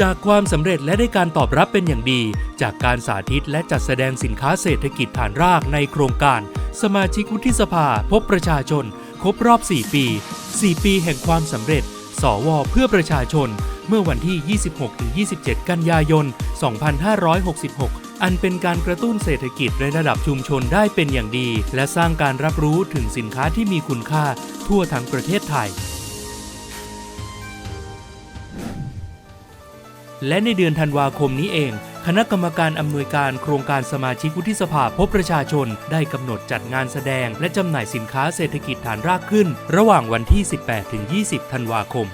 จากความสำเร็จและได้การตอบรับเป็นอย่างดี จากการสาธิตและจัดแสดงสินค้าเศรษฐกิจฐานรากในโครงการ สมาชิกวุฒิสภาพบประชาชน ครบรอบ 4 ปี 4 ปีแห่งความสำเร็จ สวเพื่อประชาชน เมื่อวันที่ 26-27 กันยายน 2566อันเป็นการกระตุ้นเศรษฐกิจในระดับชุมชนได้เป็นอย่างดี และสร้างการรับรู้ถึงสินค้าที่มีคุณค่า ทั่วทั้งประเทศไทย และในเดือนธันวาคมนี้เอง คณะกรรมการอำนวยการโครงการสมาชิกวุฒิสภาพบประชาชน ได้กำหนดจัดงานแสดง และจำหน่ายสินค้าเศรษฐกิจฐานรากขึ้น ระหว่างวันที่ 18-20 ธันวาคม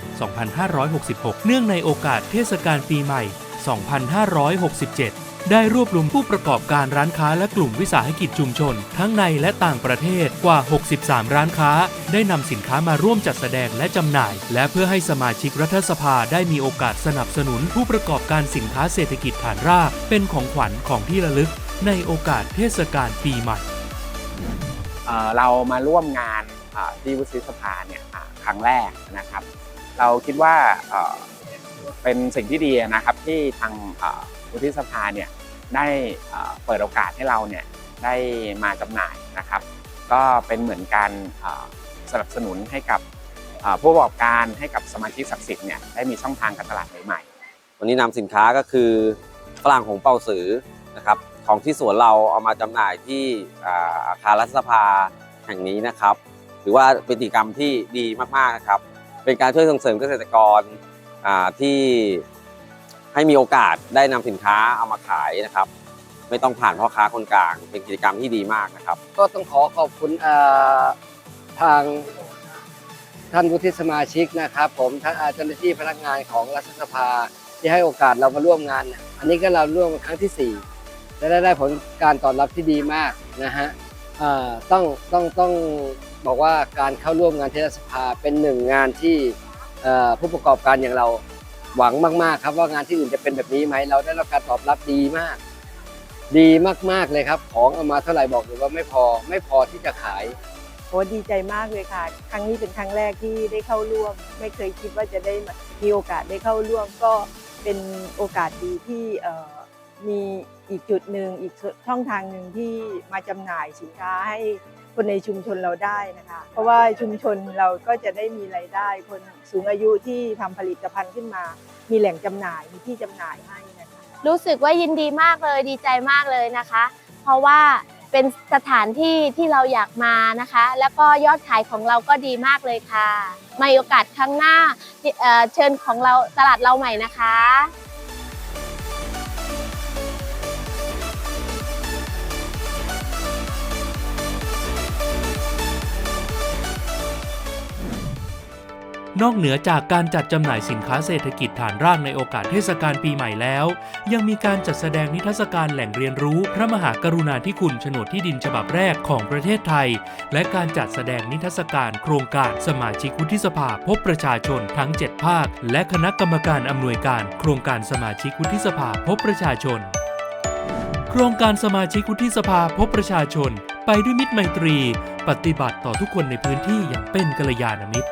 2566 เนื่องในโอกาสเทศกาลปีใหม่ 2567 ได้รวบรวมผู้ประกอบการร้านค้าและกลุ่มวิสาหกิจชุมชน ทั้งในและต่างประเทศกว่า 63 ร้านค้า ได้นำสินค้ามาร่วมจัดแสดงและจำหน่าย และเพื่อให้สมาชิกรัฐสภาได้มีโอกาสสนับสนุน ผู้ประกอบการสินค้าเศรษฐกิจฐานราก เป็นของขวัญของที่ระลึก ในโอกาสเทศกาลปีใหม่เรามาร่วมงานที่วุฒิสภาเนี่ยครั้งแรกนะครับ เราคิดว่าเป็นสิ่งที่ดีนะครับที่ทาง วุฒิสภาเนี่ยได้เปิดโอกาสให้เราเนี่ยได้มาจำหน่ายนะครับ ก็เป็นเหมือนการสนับสนุนให้กับผู้ประกอบการให้กับสมาชิกศักดิ์สิทธิ์เนี่ยได้มีช่องทางการตลาดใหม่ๆ วันนี้นำสินค้าก็คือฝรั่งของเป่าสือนะครับของที่สวนเราเอามาจำหน่ายที่อาคารรัฐสภาแห่งนี้นะครับถือว่าเป็นกิจกรรมที่ดีมากๆนะครับ เป็นการช่วยส่งเสริมเกษตรกรที่ ให้มีโอกาสได้นำสินค้าเอามาขายนะครับ ไม่ต้องผ่านพ่อค้าคนกลาง เป็นกิจกรรมที่ดีมากนะครับ ก็ต้องขอขอบคุณทางท่านวุฒิสมาชิกนะครับ ผมท่านเจ้าหน้าที่พนักงานของรัฐสภาที่ให้โอกาสเรามาร่วมงาน อันนี้ก็เราร่วมครั้งที่ 4 และได้ผลการตอบรับที่ดีมากนะฮะต้องต้องต้องบอกว่าการเข้าร่วมงานเทศสภาเป็นหนึ่งงานที่ผู้ประกอบการอย่างเรา หวังมากๆ ครับว่างานที่อื่นจะเป็นแบบนี้ไหมเราได้รับการตอบรับดีมาก ดีมากๆเลยครับ ของเอามาเท่าไหร่บอกเลยว่าไม่พอไม่พอที่จะขาย โอ้ดีใจมากเลยค่ะ ครั้งนี้เป็นครั้งแรกที่ได้เข้าร่วม ไม่เคยคิดว่าจะได้มีโอกาสได้เข้าร่วม ก็เป็นโอกาสดีที่มีอีกจุดหนึ่งอีกช่องทางหนึ่งที่มาจำหน่ายสินค้าให้ คนในชุมชนเราได้นะคะ เพราะว่าชุมชนเราก็จะได้มีรายได้ คนสูงอายุที่ทำผลิตภัณฑ์ขึ้นมา มีแหล่งจำหน่ายมีที่จำหน่ายให้นะคะรู้สึกว่ายินดีมากเลยดีใจมากเลยนะคะ เพราะว่าเป็นสถานที่ที่เราอยากมานะคะ แล้วก็ยอดขายของเราก็ดีมากเลยค่ะมาโอกาสครั้งหน้าเเชิญของเราตลาดเราใหม่นะคะ นอกเหนือจากการจัดจำหน่ายสินค้าเศรษฐกิจฐานรากในโอกาสเทศกาลปีใหม่แล้ว ยังมีการจัดแสดงนิทรรศการแหล่งเรียนรู้ พระมหากรุณาธิคุณโฉนดที่ดินฉบับแรกของประเทศไทย และการจัดแสดงนิทรรศการโครงการสมาชิกวุฒิสภาพบประชาชนทั้ง 7 ภาค และคณะกรรมการอำนวยการโครงการสมาชิกวุฒิสภาพบประชาชน โครงการสมาชิกวุฒิสภาพบประชาชน ไปด้วยมิตรไมตรี ปฏิบัติต่อทุกคนในพื้นที่อย่างเป็นกัลยาณมิตร